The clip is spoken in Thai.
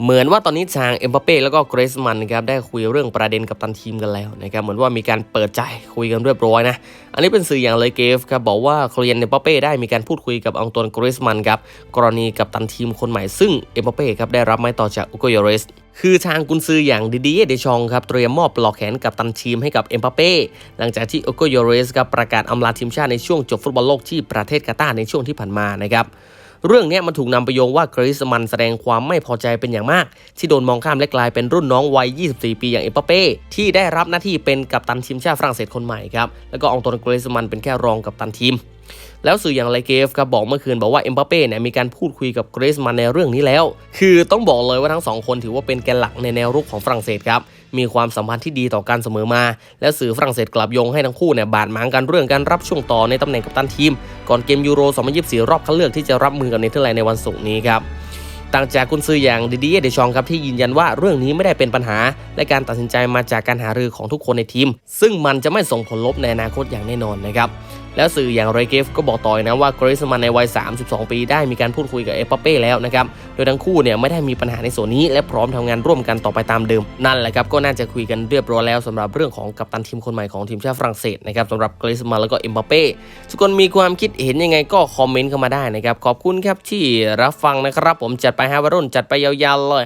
เหมือนว่าตอนนี้ทางเอ็มบัปเป้แล้วก็เกรซมันนะครับได้คุยเรื่องประเด็นกับตันทีมกันแล้วนะครับเหมือนว่ามีการเปิดใจคุยกันเรียบร้อยนะอันนี้เป็นสื่ออย่างเลยเกฟครับบอกว่าเคลียนเอ็มบัปเป้ได้มีการพูดคุยกับองตวนเกรซมันครับกรณีกับตันทีมคนใหม่ซึ่งเอ็มบัปเป้ครับได้รับไม้ต่อจากอุโกโยเรสคือทางกุนซืออย่างดิดีเยเดชองครับเตรียมมอบปลอกแขนกับตันทีมให้กับเอ็มบัปเป้หลังจากที่อุโกโยเรสครับประกาศอำลาทีมชาติในช่วงจบฟุตบอลโลกที่ประเทศกาตาร์ในช่วงที่ผ่านมานะครับ เรื่องนี้มันถูกนำไปโยงว่ากริสมันแสดงความไม่พอใจเป็นอย่างมาก ที่โดนมองข้ามและกลายเป็นรุ่นน้องวัย 24 ปีอย่างเอปเป้ ที่ได้รับหน้าที่เป็นกัปตันทีมชาติฝรั่งเศสคนใหม่ครับ แล้วก็อองตวนกริสมันเป็นแค่รองกัปตันทีม แล้วสื่ออย่างไลเกฟครับบอกเมื่อคืนบอกว่าเอ็มบัปเป้เนี่ยมีการพูดคุยกับเกรซมันในเรื่องนี้แล้ว คือต้องบอกเลยว่าทั้งสองคนถือว่าเป็นแกนหลักในแนวรุกของฝรั่งเศสครับมีความสัมพันธ์ที่ดีต่อกันเสมอมา และสื่อฝรั่งเศสกลับโยงให้ทั้งคู่เนี่ยบาดหมางกันเรื่องการรับช่วงต่อในตำแหน่งกัปตันทีม ก่อนเกมยูโร 2024 รอบคัดเลือกที่จะรับมือกับเนเธอร์แลนด์ในวันศุกร์นี้ครับ ต่างจากกุนซืออย่างดิดีเยเดชองครับที่ยืนยันว่าเรื่องนี้ไม่ได้เป็นปัญหา และการตัดสินใจมาจากการหารือของทุกคนในทีม ซึ่งมันจะไม่ส่งผลลบในอนาคตอย่างแน่นอนนะครับแล้วสื่ออย่างเรเกฟก็บอกต่อยนะว่าเกรซมันในวัย 32 ปีได้มีการพูดคุยกับเอปเป้แล้วนะครับ โดยทั้งคู่เนี่ยไม่ได้มีปัญหาในส่วนนี้ และพร้อมทำงานร่วมกันต่อไปตามเดิม นั่นแหละครับก็น่าจะคุยกันเรียบร้อยแล้วสำหรับเรื่องของกัปตันทีมคนใหม่ของทีมชาติฝรั่งเศสนะครับสำหรับเกรซมันแล้วก็เอมบัปเป้ทุกคนมีความคิดเห็นยังไงก็คอมเมนต์เข้ามาได้นะครับขอบคุณครับที่รับฟังนะครับผมจัดไปฮาวารุนจัดไปยาวๆเลย